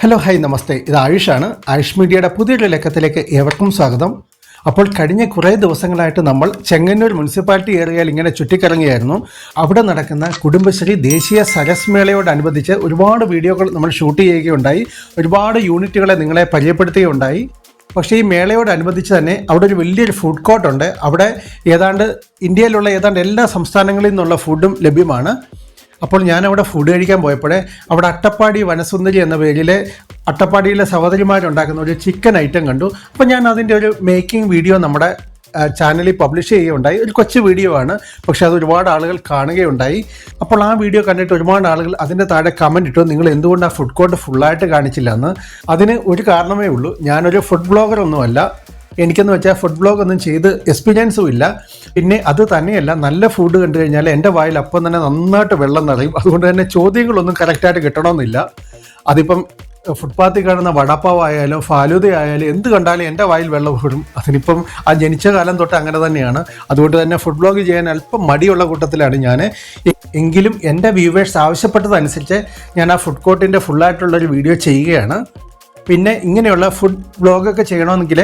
Hello high നമസ്തേ. ഇത് ആയുഷാണ്. ആയുഷ് മീഡിയയുടെ പുതിയൊരു ലക്കത്തിലേക്ക് ഏവർക്കും സ്വാഗതം. അപ്പോൾ കഴിഞ്ഞ കുറേ ദിവസങ്ങളായിട്ട് നമ്മൾ ചെങ്ങന്നൂർ മുനിസിപ്പാലിറ്റി ഏരിയയിൽ ഇങ്ങനെ ചുറ്റിക്കറങ്ങിയായിരുന്നു. അവിടെ നടക്കുന്ന കുടുംബശ്രീ ദേശീയ സരസ് മേളയോടനുബന്ധിച്ച് ഒരുപാട് വീഡിയോകൾ നമ്മൾ ഷൂട്ട് ചെയ്യുകയുണ്ടായി. ഒരുപാട് യൂണിറ്റുകളെ നിങ്ങളെ പരിചയപ്പെടുത്തുകയുണ്ടായി. പക്ഷേ ഈ മേളയോടനുബന്ധിച്ച് തന്നെ അവിടെ ഒരു വലിയൊരു ഫുഡ് കോർട്ടുണ്ട് അവിടെ ഏതാണ്ട് ഇന്ത്യയിലുള്ള ഏതാണ്ട് എല്ലാ സംസ്ഥാനങ്ങളിൽ നിന്നുള്ള ഫുഡും ലഭ്യമാണ്. അപ്പോൾ ഞാൻ അവിടെ ഫുഡ് കഴിക്കാൻ പോയപ്പോഴേ അവിടെ അട്ടപ്പാടി വനസുന്ദരി എന്ന പേരിൽ അട്ടപ്പാടിയിലെ സഹോദരിമാരുണ്ടാക്കുന്ന ഒരു ചിക്കൻ ഐറ്റം കണ്ടു. അപ്പോൾ ഞാൻ അതിന്റെ ഒരു മേക്കിംഗ് വീഡിയോ നമ്മുടെ ചാനലിൽ പബ്ലിഷ് ചെയ്യുകയുണ്ടായി. ഒരു കൊച്ചു വീഡിയോ ആണ്. പക്ഷെ അത് ഒരുപാട് ആളുകൾ കാണുകയുണ്ടായി. അപ്പോൾ ആ വീഡിയോ കണ്ടിട്ട് ഒരുപാട് ആളുകൾ അതിന്റെ താഴെ കമന്റ് ഇട്ടു. നിങ്ങൾ എന്തുകൊണ്ട് ആ ഫുഡ് കോർട്ട് ഫുള്ളായിട്ട് കാണിച്ചില്ല? എന്ന്. അതിന് ഒരു കാരണമേ ഉള്ളൂ. ഞാനൊരു ഫുഡ് ബ്ലോഗർ ഒന്നുമല്ല. എനിക്കെന്ന് വെച്ചാൽ ഫുഡ് ബ്ലോഗ് ഒന്നും ചെയ്ത് എക്സ്പീരിയൻസും ഇല്ല. പിന്നെ അത് തന്നെയല്ല നല്ല ഫുഡ് കണ്ടു കഴിഞ്ഞാൽ എന്റെ വായിൽ അപ്പം തന്നെ നന്നായിട്ട് വെള്ളം നിറയും. അതുകൊണ്ട് തന്നെ ചോദ്യങ്ങളൊന്നും കറക്റ്റായിട്ട് കിട്ടണമെന്നില്ല. അതിപ്പം ഫുട്പാത്തിൽ കാണുന്ന വടപ്പാവ് ആയാലും ഫാലൂദ ആയാലും എന്ത് കണ്ടാലും എന്റെ വായിൽ വെള്ളം വിടും അതിനിപ്പം ആ ജനിച്ച കാലം തൊട്ട് അങ്ങനെ തന്നെയാണ്. അതുകൊണ്ട് തന്നെ ഫുഡ് ബ്ലോഗ് ചെയ്യാൻ അല്പം മടിയുള്ള കൂട്ടത്തിലാണ് ഞാൻ എങ്കിലും എന്റെ വ്യൂവേഴ്സ് ആവശ്യപ്പെട്ടതനുസരിച്ച് ഞാൻ ആ ഫുഡ് കോർട്ടിന്റെ ഫുള്ളായിട്ടുള്ളൊരു വീഡിയോ ചെയ്യുകയാണ്. പിന്നെ ഇങ്ങനെയുള്ള ഫുഡ് ബ്ലോഗൊക്കെ ചെയ്യണമെങ്കിൽ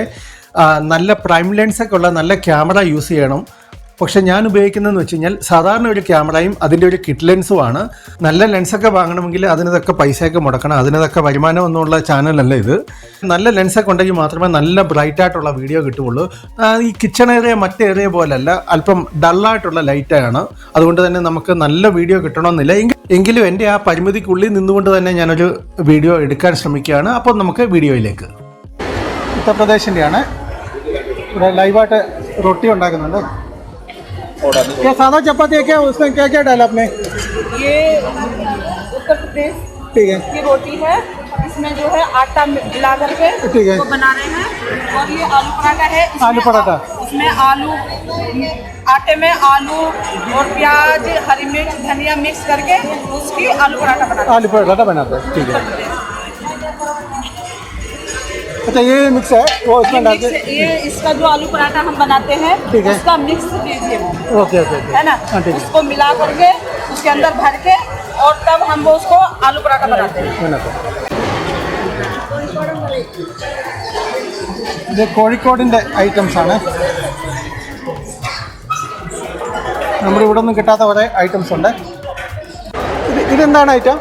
നല്ല പ്രൈം ലെൻസ് ഒക്കെ ഉള്ള നല്ല ക്യാമറ യൂസ് ചെയ്യണം. പക്ഷെ ഞാൻ ഉപയോഗിക്കുന്നതെന്ന് വെച്ച് കഴിഞ്ഞാൽ സാധാരണ ഒരു ക്യാമറയും അതിന്റെ ഒരു കിറ്റ് ലെൻസുമാണ് നല്ല ലെൻസൊക്കെ വാങ്ങണമെങ്കിൽ അതിനതൊക്കെ പൈസയൊക്കെ മുടക്കണം. അതിനതൊക്കെ വരുമാനം ഒന്നുമുള്ള ചാനലല്ല ഇത്. നല്ല ലെൻസൊക്കെ ഉണ്ടെങ്കിൽ മാത്രമേ നല്ല ബ്രൈറ്റ് ആയിട്ടുള്ള വീഡിയോ കിട്ടുകയുള്ളൂ. ഈ കിച്ചൺ ഏരിയ മറ്റേ ഏരിയ പോലല്ല അല്പം ഡള്ളായിട്ടുള്ള ലൈറ്റാണ് അതുകൊണ്ട് തന്നെ നമുക്ക് നല്ല വീഡിയോ കിട്ടണമെന്നില്ല. എങ്കിലും എന്റെ ആ പരിമിതിക്കുള്ളിൽ നിന്നുകൊണ്ട് തന്നെ ഞാനൊരു വീഡിയോ എടുക്കാൻ ശ്രമിക്കുകയാണ്. അപ്പോൾ നമുക്ക് വീഡിയോയിലേക്ക് ഉത്തർപ്രദേശിന്റെയാണ് ഇവിടെ ലൈവായിട്ട് റൊട്ടി ഉണ്ടാക്കുന്നുണ്ട് क्या सादा चपाती है क्या उसमें क्या क्या डाला आपने ये उत्तर प्रदेश ठीक है की रोटी है इसमें जो है आटा मिला करके ठीक है। वो बना रहे हैं और ये आलू पराठा है इसमें आलू पराठा। इसमें आलू आटे में आलू और प्याज हरी मिर्च धनिया मिक्स करके उसकी आलू पराठा बनाते आलू पराठा बनाते हैं ठीक है हैं अच्छा ये मिक्स है वो ये इसमें डालते मिक्स ये इसका जो आलू पराठा हम बनाते हैं ठीक है। उसका मिक्स दीजिए वो ओके ओके ओके है ना हाँ ठीक है उसको मिला करके उसके अंदर भर के और तब हम वो उसको आलू पराठा बनाते हैं ഇതിനകത്ത്. ഇത് കോഴിക്കോടിൻ്റെ ഐറ്റംസ് ആണ് നമ്മുടെ ഇവിടെ ഒന്നും കിട്ടാത്ത കുറേ ഐറ്റംസ് ഉണ്ട് ഇത് ഇതെന്താണ് ഐറ്റം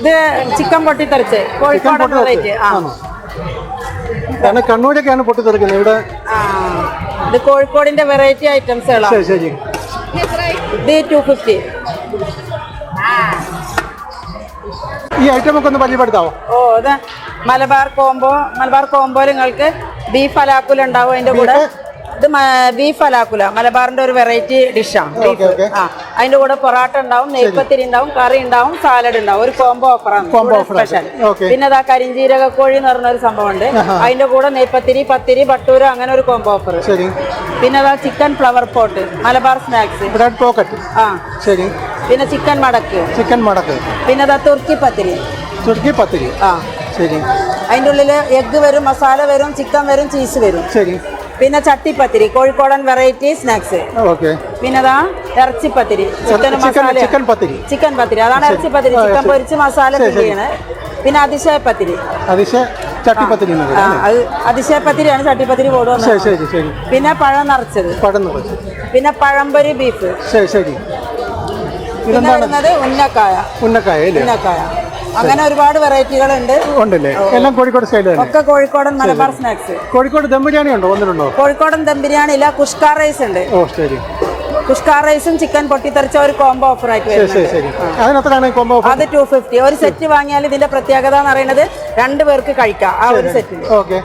ഇത് ചിക്കൻ പൊട്ടിത്തെറിച്ച് കോഴിക്കോടൻ വെറൈറ്റി ആ കാരണം കണ്ണൂരൊക്കെയാണ് പൊട്ടിത്തെറിക്കുന്നത് ഇവിടെ. ഇത് കോഴിക്കോടിന്റെ വെറൈറ്റി ഐറ്റംസുകളാണ് ശരി ശരി. ഇത് ടു ഫിഫ്റ്റി ഈ ഐറ്റം ഒക്കെ ഒന്ന് പരിചയപ്പെടുത്താവോ? ഓ അതെ മലബാർ കോംബോ മലബാർ കോംബോയിൽ നിങ്ങൾക്ക് ബീഫ് അലാക്കുലുണ്ടാവും അതിന്റെ കൂടെ. ഇത് ബീഫ് അലാക്കുല. മലബാറിന്റെ ഒരു വെറൈറ്റി ഡിഷാണ്. ആ അതിന്റെ കൂടെ പൊറാട്ട ഉണ്ടാവും നെയ്പ്പത്തിരി ഉണ്ടാവും കറി ഉണ്ടാവും സാലഡ് ഉണ്ടാവും. ഒരു കോംബോ ഓഫറാണ്. സ്പെഷ്യൽ പിന്നെ അതാ കരിഞ്ചീരക കോഴി എന്ന് പറഞ്ഞ ഒരു സംഭവം ഉണ്ട് അതിന്റെ കൂടെ നെയ്പ്പത്തിരി പത്തിരി ബട്ടൂര അങ്ങനെ ഒരു കോംബോ ഓഫർ പിന്നെ അതാ chicken flower pot Malabar snacks bread pocket ആ. ശരി. പിന്നെ ചിക്കൻ മടക്ക്. ചിക്കൻ മടക്ക്. പിന്നെ അതാ തുർക്കി പത്തിരി. തുർക്കി പത്തിരി. ആ. ശരി. അതിന്റെ ഉള്ളിൽ എഗ്ഗ് വരും മസാല വരും ചിക്കൻ വരും ചീസ് വരും. ശരി. പിന്നെ ചട്ടിപ്പത്തിരി കോഴിക്കോടൻ വെറൈറ്റി സ്നാക്സ്. പിന്നെ അതാ ഇറച്ചിപ്പത്തിരി ചിക്കൻ മസാല. ചിക്കൻ പത്തിരി. ചിക്കൻ പത്തിരി അതാണ് ഇറച്ചിപ്പത്തിരി. ചിക്കൻ. പൊരിച്ച് മസാല ചെയ്യണത് പിന്നെ അതിശയപ്പത്തിരി അതിശ ചട്ടിപ്പത്തിരി അത് അതിശയപ്പത്തിരിയാണ് ചട്ടിപ്പത്തിരി ശരി പിന്നെ പഴം നിറച്ചത്. പഴം പിന്നെ പഴംപൊരി ബീഫ്. ശരി ശരി. പിന്നെ വരുന്നത് ഉന്നക്കായ. ഉന്നക്കായ ഉന്നക്കായ. അങ്ങനെ ഒരുപാട് വെറൈറ്റികൾ ഉണ്ട് ഉണ്ടല്ലേ? എല്ലാം കോഴിക്കോട് സ്റ്റൈൽ ഒക്കെ കോഴിക്കോടൻ മലബാർ സ്നാക്സ് കോഴിക്കോട് ദം ബിരിയാണി ഉണ്ടോ? വന്നിട്ടുണ്ടോ? കോഴിക്കോടൻ ദം ബിരിയാണി ഇല്ല കുഷ്കാർ റൈസ് ഉണ്ട്. ഓ ശരി. കുഷ്കാർ റൈസും ചിക്കൻ പൊട്ടിത്തെറിച്ച ഒരു കോംബോ ഓഫർ ആയിട്ട് കോമ്പോ അത് ടു ഫിഫ്റ്റി ഒരു സെറ്റ് വാങ്ങിയാൽ ഇതിന്റെ പ്രത്യേകത എന്ന് പറയുന്നത് രണ്ട് പേർക്ക് കഴിക്കാം. ആ ഒരു സെറ്റിൽ ഓക്കെ.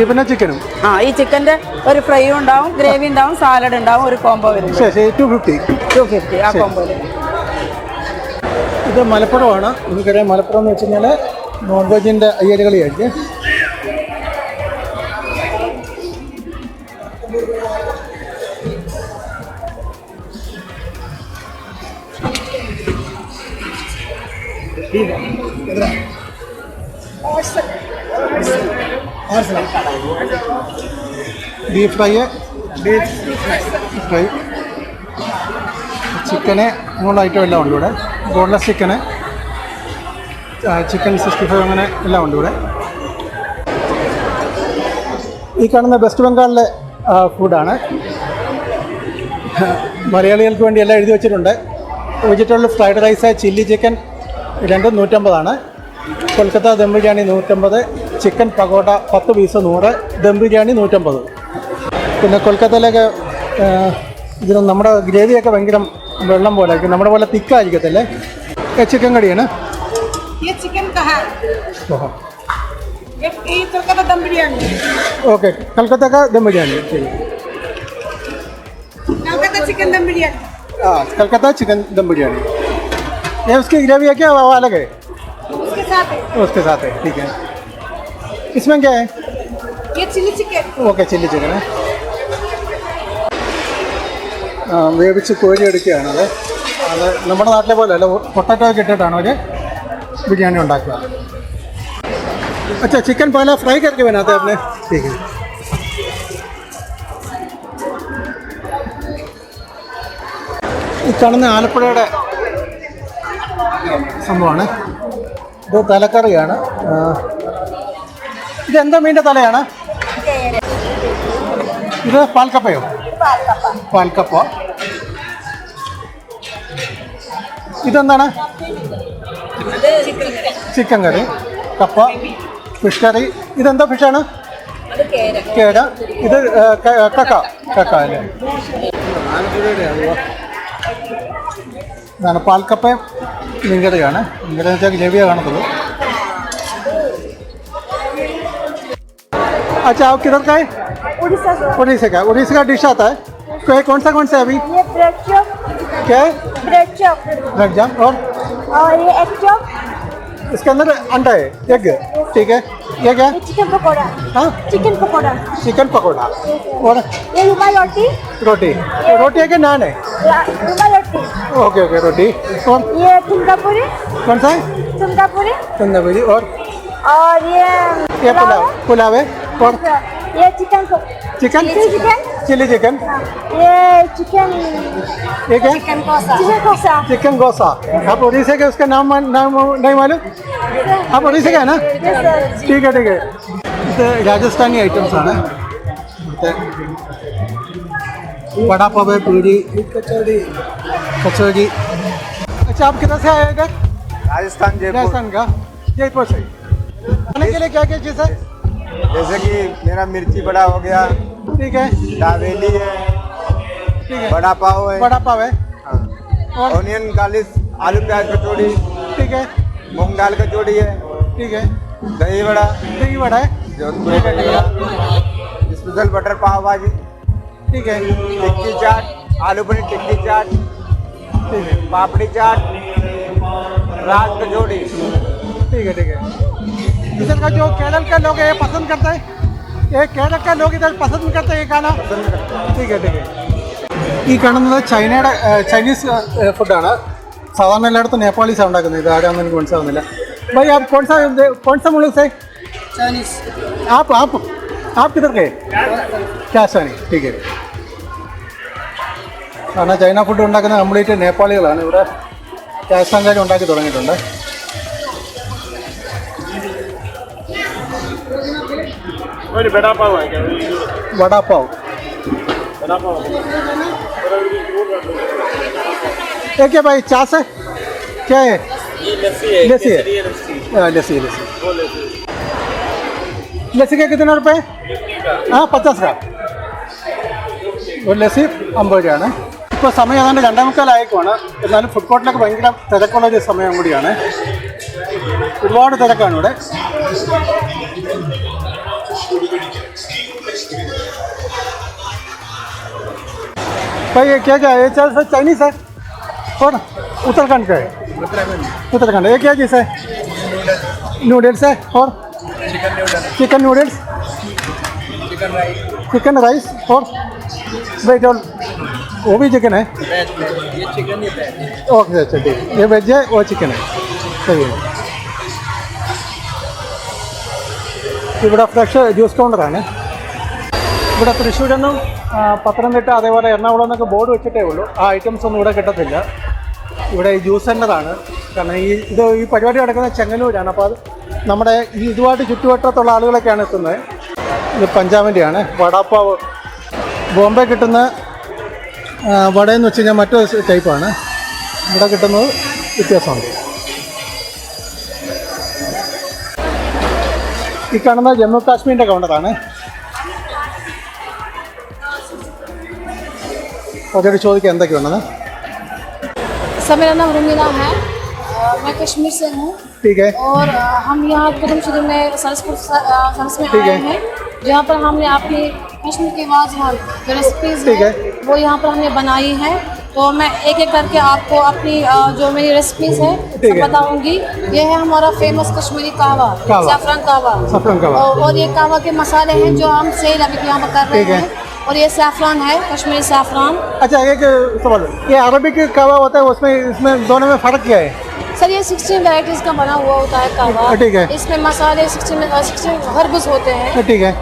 പിന്നെ ചിക്കനും? ആ ഈ ചിക്കന്റെ ഒരു ഫ്രൈ ഉണ്ടാവും ഗ്രേവി ഉണ്ടാവും സാലഡ് ഉണ്ടാവും ഒരു കോംബോ വരും ടു ഫിഫ്റ്റി ടു ഫിഫ്റ്റി ആ കോംബോയിൽ ഇത് മലപ്പുറമാണ്. എനിക്കറിയാം മലപ്പുറം എന്ന് വെച്ച് കഴിഞ്ഞാൽ നോൺ വെജിന്റെ അയ്യരുകളിയായിരിക്കും ബീഫ് ഫ്രൈ ബീഫ് ഫ്രൈ ചിക്കന് അങ്ങനെയുള്ള ഐറ്റം എല്ലാം ഉണ്ട് ഇവിടെ. ബോൺലെസ് ചിക്കന് ചിക്കൻ സിക്സ്റ്റി ഫൈവ് അങ്ങനെ എല്ലാം ഉണ്ട് ഇവിടെ. ഈ കാണുന്ന വെസ്റ്റ് ബംഗാളിലെ ഫുഡാണ് മലയാളികൾക്ക് വേണ്ടി എല്ലാം എഴുതി വെച്ചിട്ടുണ്ട്. Vegetable fried rice chilli chicken രണ്ടും നൂറ്റമ്പതാണ്. കൊൽക്കത്ത ദം ബിരിയാണി നൂറ്റമ്പത്. ചിക്കൻ പകോട പത്ത് പീസ് നൂറ്. ദം ബിരിയാണി നൂറ്റമ്പത്. പിന്നെ കൊൽക്കത്തയിലൊക്കെ ഇതിന് നമ്മുടെ ഗ്രേവിയൊക്കെ ഭയങ്കര വെള്ളം പോലെ ആയിരിക്കും നമ്മുടെ പോലെ തിക്കായിരിക്കത്തില്ലേ ഏ, ചിക്കൻ കടിയാണ് ये चिकन का है ഓഹോ ये ये कोलकाता दम बिरयानी ओके कलकत्ता का दम बिरयानी ठीक है कोलकाता चिकन दम बिरयानी हाँ कलकत्ता चिकन दम बिरयानी ये उसकी ग्रेवी है क्या वो अलग है उसके साथ है उसके साथ है ठीक है इसमें क्या है ये chilli chicken okay chilli chicken വേവിച്ച് കോരി എടുക്കുകയാണത് അത് നമ്മുടെ നാട്ടിലെ പോലെ അല്ല പൊട്ടറ്റോ ഒക്കെ ഇട്ടിട്ടാണ് അവർ ബിരിയാണി ഉണ്ടാക്കുക अच्छा चिकन पहले फ्राई करके बनाते हैं आपने ठीक है ഈ കാണുന്ന ആലപ്പുഴയുടെ സംഭവമാണ് ഇത് തലക്കറിയാണ് ആ, ഇതെന്താ മീൻ്റെ തലയാണ് ഇത് പാൽക്കപ്പയോ പാൽക്കപ്പ ഇതെന്താണ് ചിക്കൻ കറി കപ്പ ഫിഷ് കറി ഇതെന്താ ഫിഷാണ് കേര ഇത് ഏ, ക- കക്ക കക്ക അല്ലേ ഇതാണ് പാൽക്കപ്പയും മീൻകറിയാണ് മീൻകറി എന്ന് വെച്ചാൽ ഗ്രേവിയെ കാണത്തുള്ളൂ अच्छा आप किधर का है उड़ीसा का उड़ीसा का डिश आता है। तो कौन सा कौन सा है अभी? ये ब्रेड चॉप क्या है? ब्रेड चॉप ब्रेड जाम और? और ये एग चॉप इसके अंदर अंडा है एग ठीक है। ये क्या? चिकन पकौड़ा। हाँ? चिकन पकौड़ा। चिकन पकौड़ा। और? ये रुमाल रोटी। रोटी। रोटी है कि नान है? रुमाल रोटी। ओके ओके रोटी। और? ये ठुमका पूरी कौन सा है? ठुमका पूरी तंदूरी और? और ये ये पुलाव पुलाव है। और। ये chicken chicken? Chicken? Chilli chicken. ये चिकन ये क्या? चिकन गोसा चिकन गोसा आप उड़ीसा के उसका नाम नाम नहीं मालूम? आप उड़ीसा के है ना? ठीक है ठीक है। तो राजस्थानी आइटम्स है ना? बड़ा पाव है पूरी कचौड़ी। कचौड़ी। अच्छा आप किधर से आए इधर? राजस्थान जयपुर। राजस्थान का। जयपुर से। खाने के लिए क्या क्या चीज़ है? जैसे कि मेरा मिर्ची बड़ा हो गया। ठीक है। दावेली है। ठीक है। बड़ा पाव है। वड़ा पाव है। हाँ। और ऑनियन गार्लिश आलू प्याज कचौड़ी। ठीक है। मूंग दाल कचौड़ी है। ठीक है। दही बड़ा दही वड़ा है। जोधपुरी स्पेशल बटर पाव भाजी। ठीक है। टिक्की चाट आलू पनीर टिक्की चाट। ठीक है। पापड़ी चाट। राज कचौड़ी। ठीक है ठीक है। इधर का जो केरल का लोग है ये पसंद करता है ये केरल का लोग इधर पसंद करते हैं ये खाना ठीक है ठीक है ഈ കാണുന്നത് ചൈനയുടെ ഏഹ്, ചൈനീസ് ഏഹ്, ഫുഡാണ് സാധാരണ എല്ലായിടത്തും നേപ്പാളീസ് ഉണ്ടാക്കുന്നത് ഇത് ആരാണെന്ന് എനിക്ക് മനസ്സിലാവുന്നില്ല भाई आप कौन सा कौन सा मुल्क से आप आप आप किधर गए കാശാനി ठीक है കാരണം ചൈന ഫുഡ് ഉണ്ടാക്കുന്ന കംപ്ലീറ്റ് നേപ്പാളികളാണ് ഇവിടെ കാശാൻകാർ ഉണ്ടാക്കി തുടങ്ങിയിട്ടുണ്ട് वड़ा पाव ये क्या भाई चास है क्या है लस्सी है हाँ, लस्सी लस्सी लस्सी के कितने रुपए हाँ पचास का ഒരു ലസ്സി അമ്പത് രൂപയാണ് ഇപ്പോൾ സമയം ഏതാണ്ട് രണ്ടേ മുക്കാലായേക്കുവാണ് എന്നാലും ഫുഡ് കോർട്ടിലൊക്കെ ഭയങ്കര തിരക്കുള്ള ഒരു സമയം കൂടിയാണ് ഒരുപാട് തിരക്കാണ് ഇവിടെ भाई ये क्या क्या है ये चार सर चाइनीस है और उत्तराखंड का है उत्तराखंड ये क्या चीज़ है नूडल्स है और चिकन नूडल्स चिकन राइस और वेज और वो भी चिकन है ओके अच्छा ठीक है ये वेज है वो चिकन है सही है ഇവിടെ ഫ്രഷ് ജ്യൂസ് കൗണ്ടറാണ് ഇവിടെ തൃശ്ശൂരൊന്നും ആ, പത്തനംതിട്ട അതേപോലെ എറണാകുളം എന്നൊക്കെ ബോർഡ് വെച്ചിട്ടേ ഉള്ളൂ. ആ ഐറ്റംസ് ഒന്നും ഇവിടെ കിട്ടത്തില്ല. ഇവിടെ ഈ ജ്യൂസ് തന്നതാണ്. കാരണം ഈ ഇത് ഈ പരിപാടി നടക്കുന്നത് ചെങ്ങന്നൂരാണ്. അപ്പോൾ അത് നമ്മുടെ ഈ ഇതുമായിട്ട് ചുറ്റുവട്ടത്തുള്ള ആളുകളൊക്കെയാണ് എത്തുന്നത്. ഇത് പഞ്ചാബിന്റെയാണ് വടാപ്പാവ്. ബോംബെ കിട്ടുന്ന വടയെന്ന് വെച്ച് കഴിഞ്ഞാൽ മറ്റൊരു ടൈപ്പാണ്. ഇവിടെ കിട്ടുന്നത് വ്യത്യാസമുണ്ട് ഈ കാണുന്ന ജമ്മു കാശ്മീരിന്റെ കൗണ്ടറാണ് അതോട് ചോദിക്കാം എന്തൊക്കെയുണ്ടെന്ന് सर मेरा नाम रुमीना है अ, मैं कश्मीर से हूँ ठीक है और अ, हम यहाँ कुतुब शरीफ में सरसपुर सरस में ठीक आए है। हैं जहाँ पर हमने आपकी कश्मीर के वाजवान जो रेसिपीज ठीक है है। वो यहाँ पर हमने बनाई है तो मैं एक एक करके आपको अपनी अ, जो मेरी रेसिपीज है ठीक सब है। बताऊंगी ये है हमारा फेमस कश्मीरी कहवा कहवा। सैफरन कहवा सैफरन कहवा। और, और ये कहवा के मसाले हैं जो हम सेल अभी यहाँ पर कर रहे ठीक है। और ये सैफरान है कश्मीरी सैफरान अच्छा एक सवाल ये अरबिक कवा होता है उसमें इसमें दोनों में फ़र्क क्या है? सर ये 16 वैरायटीज का बना हुआ होता है कहवा ठीक है। इसमें मसाले 16 16 हर्बस होते हैं। ठीक है।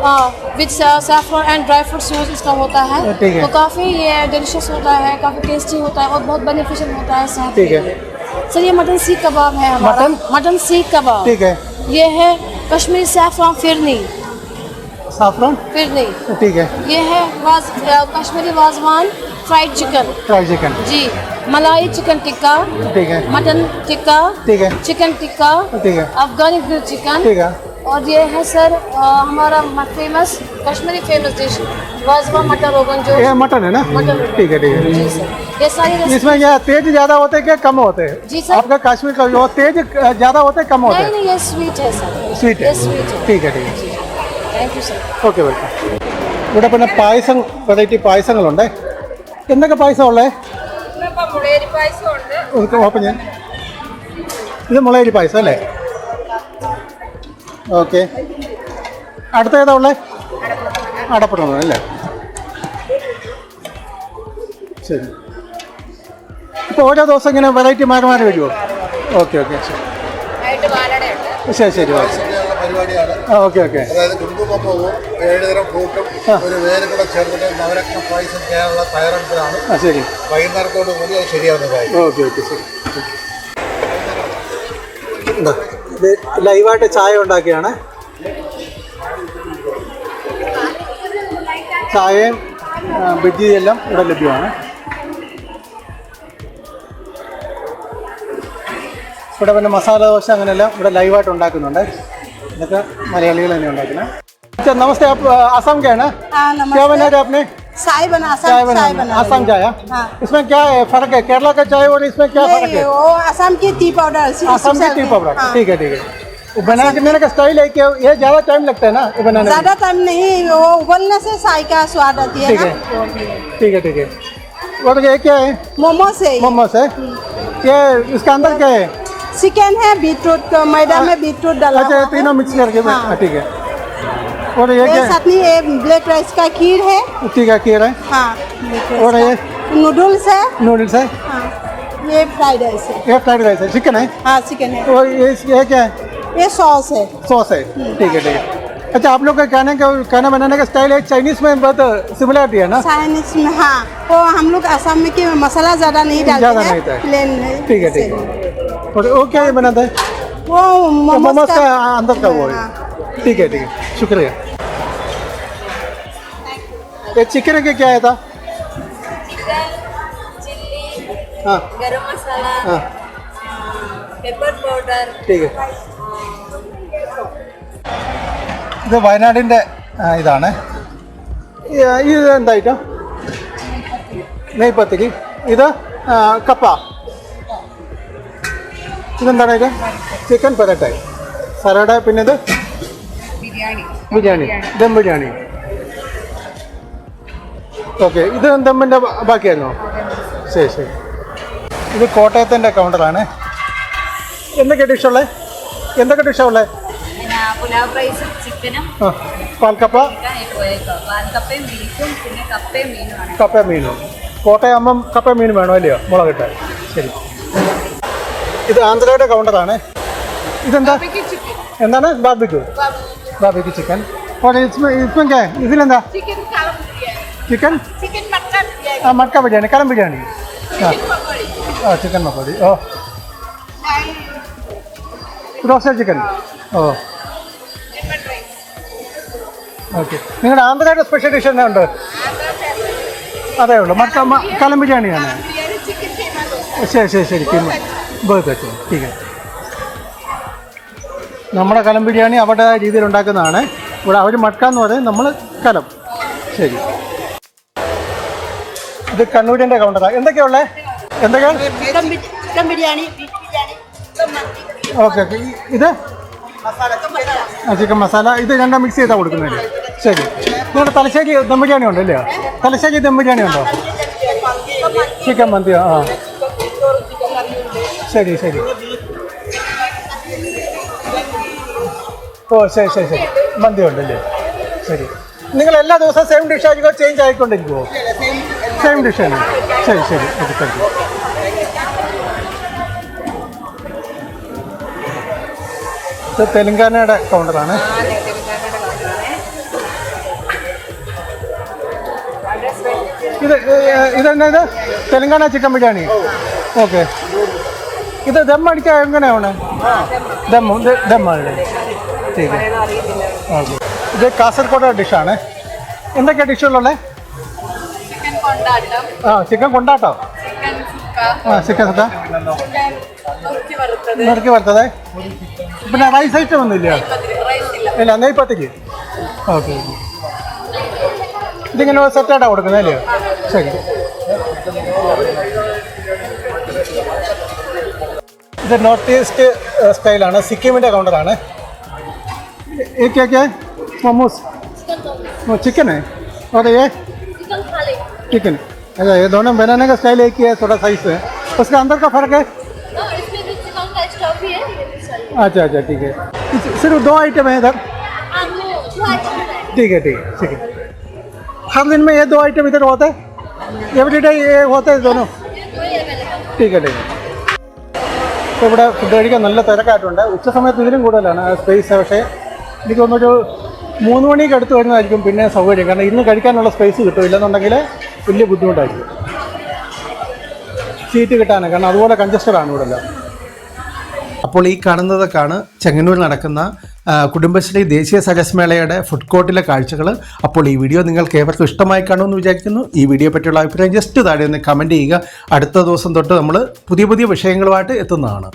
With saffron and dry fruits use इसका होता है। ठीक है। तो काफ़ी ये डिलिशियस होता है काफ़ी टेस्टी होता है और बहुत बेनिफिशियल होता है सेहत ठीक है। सर ये मटन सीख कबाब है हमारा। मटन? मटन सीख कबाब ठीक है। ये है कश्मीरी सैफरान फिरनी। साफरान फिर नहीं। ठीक है। ये है was, Kashmiri Wazwan fried chicken. Fried chicken. Ji. Malai chicken tikka ठीक है। मटन टिक्का ठीक है। चिकन टिक्का ठीक है। Afghani grill chicken. ठीक है। और ये है सर आ, हमारा फ़ेमस कश्मीरी फ़ेमस डिश वाजवा मटर रोगन जो ये मटन है ना? मटन ठीक है ठीक है। ये सारी इसमें क्या तेज ज़्यादा होते हैं क्या कम होते हैं? जी सर। आपका कश्मीर का जो तेज ज़्यादा होते हैं कम होते हैं? नहीं नहीं ये स्वीट है सर। स्वीट है। स्वीट है। ठीक है ठीक है। ഓക്കെ വെൽക്കം ഇവിടെ പിന്നെ പായസം വെറൈറ്റി പായസങ്ങളുണ്ട്? എന്തൊക്കെ പായസം ഉള്ളേ? ഓപ്പൺ ഞാൻ. ഇത് മുളയരി പായസം അല്ലേ? ഓക്കെ അടുത്ത ഏതാ ഉള്ളേ? അടപ്പുറം അല്ലേ? ശരി. ഇപ്പോൾ ഓരോ ദിവസം ഇങ്ങനെ വെറൈറ്റി മാറി മാറി വരുമോ ഓക്കെ ഓക്കെ ശരി ശരി ശരി. ഓക്കെ പരിപാടിയാണ്. Okay okay. അതായത് കുങ്കുമപ്പവും ഏഴുതരം ഫ്രൂട്ടും ഒരു വേര് കൂടെ ചേർത്തിട്ട് നവരത്ന പായസം ചെയ്യാനുള്ള തയ്യാറെടുപ്പിലാണ്. ശരി. വൈകുന്നേരത്തോട് കൂടി അത് ശരിയാവുന്നതായി ഓക്കെ ഓക്കെ ശരി. ലൈവായിട്ട് ചായ ഉണ്ടാക്കിയാണ്. ചായയും ആ, ഇവിടെ ലഭ്യമാണ്. ഇവിടെ പിന്നെ മസാല ദോശ അങ്ങനെയെല്ലാം ഇവിടെ ലൈവായിട്ട് ഉണ്ടാക്കുന്നുണ്ട്. ഇതൊക്കെ മലയാളികൾ തന്നെ ഉണ്ടാക്കുന്നത് अच्छा नमस्ते आप आ, आसाम के हैं ना हाँ क्या बना नमस्ते रहे आपने चाय बना चाय असम बना चाय बना आसाम चाय हाँ? हाँ। इसमें क्या है फर्क है केरला का चाय और इसमें क्या फर्क ये है वो असम की टी पाउडर आसाम की टी पाउडर हाँ। ठीक है ठीक है वो बनाने का स्टाइल है कि ये ज़्यादा टाइम लगता है ना ये बनाने में ज्यादा टाइम नहीं वो उबलने से चाय का स्वाद आती है ठीक ना है ठीक है ठीक है और ये क्या है मोमो से मोमोस है ये इसका अंदर क्या है चिकन है बीटरूट को मैदा में बीटरूट डाला अच्छा है। तीनों मिक्स करके हाँ। हाँ, ठीक है। और ये क्या? है चटनी ये ब्लैक राइस का खीर है। ठीक है खीर है? हाँ और ये? नूडल्स है। नूडल्स है? हाँ ये फ्राइड राइस है। ये फ्राइड राइस है चिकन है? हाँ चिकन है। और ये ये क्या है? ये सॉस है। सॉस है। ठीक है ठीक है। अच्छा आप लोग का खाने का खाना बनाने का स्टाइल है चाइनीज़ में बहुत सिमिलरिटी है ना? चाइनीज़ में हाँ। वो हम लोग असम में कि मसाला ज़्यादा नहीं डालते हैं। प्लेन ठीक है ठीक है। और वो क्या ये बनाता है वो ये मोमोज मोमोज का अंदर का वो है हाँ। ठीक है ठीक है शुक्रिया ये चिकन के क्या है था हाँ गरम मसाला हाँ पेपर पाउडर ठीक है ഇത് വയനാടിൻ്റെ ആ, ഇതാണ് ഈ, ഇത് എന്താ ഐറ്റം നെയ്പത്തിരി ഇത് ആ, കപ്പ ഇതെന്താണ് ഇത്? ചിക്കൻ പൊരട്ട സലാഡ് പിന്നെ ഇത്? ബിരിയാണി. ദം ബിരിയാണി. ഓക്കെ ഇത് ദമ്മിന്റെ ബാക്കിയായിരുന്നോ? ശരി ശരി. ഇത് കോട്ടയത്തിന്റെ കൗണ്ടറാണ്. എന്തൊക്കെ ഡിഷുള്ളത് എന്തൊക്കെ ഡിഷാണുള്ളത് പിന്നെ പുലാവ് റൈസും ചിക്കനും ആ പാൽക്കപ്പ? ഇട്ട് പോയേക്കോ. പാൽക്കപ്പയും ബീഫും പിന്നെ കപ്പയും മീനുമാണ്. മീനും. കോട്ടയം ആകുമ്പം മീനും വേണോ അല്ലയോ? മുളകിട്ട്. ശരി. ഇത് ആന്ധ്രയുടെ കൗണ്ടറാണ് ഇതെന്താ? എന്താണ്? ബാബിക്യൂ ബാബിക്ക് ചിക്കൻ ഇപ്പം ഇതിലെന്താ? ചിക്കൻ ആ മക്ക ബിരിയാണി കലം ബിരിയാണി. ആ. ആ ചിക്കൻ മക്കോടി ഓ. റോസ്റ്റഡ് ചിക്കൻ ഓ. ഓക്കെ നിങ്ങളുടെ ആന്ധ്രയുടെ സ്പെഷ്യൽ ഡിഷ് എന്നാ ഉണ്ട്? അതേ ഉള്ളൂ. മക്ക കലം ബിരിയാണിയാണ്. ശരി ശരി ശരി. കിമ്മ ഗോപിക്കച്ചോ ടീക്ക് നമ്മുടെ കലം ബിരിയാണി അവരുടെ രീതിയിൽ ഉണ്ടാക്കുന്നതാണ്. ഇവിടെ അവർ മട്ക എന്ന് പറയും നമ്മൾ കലം. ശരി. ഇത് കണ്ണൂരിന്റെ കൗണ്ടറാണ് എന്തൊക്കെയുള്ളത് എന്തൊക്കെയാണ് ബിരിയാണി ഓക്കെ ഓക്കെ. ഇത്? ചിക്കൻ മസാല. ഇത് രണ്ടാം മിക്സ് ചെയ്താൽ കൊടുക്കുന്നത്. ശരി. നിങ്ങളുടെ തലശ്ശേരി ദം ബിരിയാണി ഉണ്ടല്ലേ? തലശ്ശേരി ദം ബിരിയാണി ഉണ്ടോ? ചിക്കൻ മന്തി ആ. ശരി ശരി. ഓ ശരി ശരി ശരി. മന്തി ഉണ്ടല്ലേ ശരി. നിങ്ങൾ എല്ലാ ദിവസവും സെയിം ഡിഷ് ആയിരിക്കും ചേഞ്ച് ആയിക്കൊണ്ടിരിക്കുമോ സെയിം ഡിഷ് തന്നെ ശരി ശരി. ഓക്കെ താങ്ക് യു തെലങ്കാനയുടെ കൗണ്ടറാണ് ഇത് ഇതെന്നാ ഇത് തെലങ്കാന ചിക്കൻ ബിരിയാണി. ഓക്കെ. ഇത് ദം അടിക്കാൻ എങ്ങനെയാണ്? ദം ദം ദമ്മാണ് ശരി. ഓക്കെ. ഇത് കാസർഗോഡ് ഡിഷാണ് എന്തൊക്കെയാണ് ഡിഷുകളുള്ളത് ആ ചിക്കൻ കൊണ്ടാട്ടോ. ആ ചിക്കൻ സുക്ക നുറുക്കി വറുത്തത്. പിന്നെ റൈസ് ഐറ്റം ഒന്നുമില്ല ഇല്ല. നെയ്പ്പത്തേക്ക് ഓക്കെ ഇതിങ്ങനെ സെറ്റായിട്ടാണ് കൊടുക്കുന്നത് അല്ലയോ ശരി. ഇത് നോർത്ത് ഈസ്റ്റ് സ്റ്റൈലാണ് സിക്കിമിൻ്റെ കൗണ്ടറാണ് क्या क्या है मोमोज वो चिकन है और ये चिकन थाली चिकन अच्छा ये दोनों बनाने का स्टाइल एक ही है थोड़ा साइज है उसका अंदर का फर्क है नो इसमें भी चिकन का स्टफ ही है ये भी सही अच्छा अच्छा ठीक है इस- सिर्फ दो आइटम है इधर आलू दो आइटम है ठीक है ठीक है ठीक है हर दिन में ये दो आइटम इधर होता है एवरी डे ये होता है दोनों ये दो ही अवेलेबल ठीक है ठीक है ഇപ്പോൾ ഇവിടെ ഫുഡ് കഴിക്കാൻ നല്ല തിരക്കായിട്ടുണ്ട്. ഉച്ച സമയത്ത് ഇതിലും കൂടുതലാണ് സ്പേസ് പക്ഷേ എനിക്ക് തോന്നുന്നൊരു മൂന്ന് മണിക്ക് അടുത്ത് വരുന്നതായിരിക്കും പിന്നെ സൗകര്യം. കാരണം ഇന്ന് കഴിക്കാനുള്ള സ്പേസ് കിട്ടും. ഇല്ലെന്നുണ്ടെങ്കിൽ വലിയ ബുദ്ധിമുട്ടായിരിക്കും. സീറ്റ് കിട്ടാനാണ് കാരണം അതുപോലെ കൺജസ്റ്റഡ് ആണ് ഇവിടെ എല്ലാം അപ്പോൾ ഈ കാണുന്നതൊക്കെയാണ് ചെങ്ങന്നൂരിൽ നടക്കുന്ന കുടുംബശ്രീ ദേശീയ സരസ്മേളയുടെ ഫുഡ് കോർട്ടിലെ കാഴ്ചകൾ. അപ്പോൾ ഈ വീഡിയോ നിങ്ങൾക്ക് ഏവർക്കും ഇഷ്ടമായി കാണുമെന്ന് വിചാരിക്കുന്നു. ഈ വീഡിയോ പറ്റിയുള്ള അഭിപ്രായം ജസ്റ്റ് താഴെ ഒന്ന് കമന്റ് ചെയ്യുക. അടുത്ത ദിവസം തൊട്ട് നമ്മൾ പുതിയ പുതിയ വിഷയങ്ങളുമായിട്ട് എത്തുന്നതാണ്.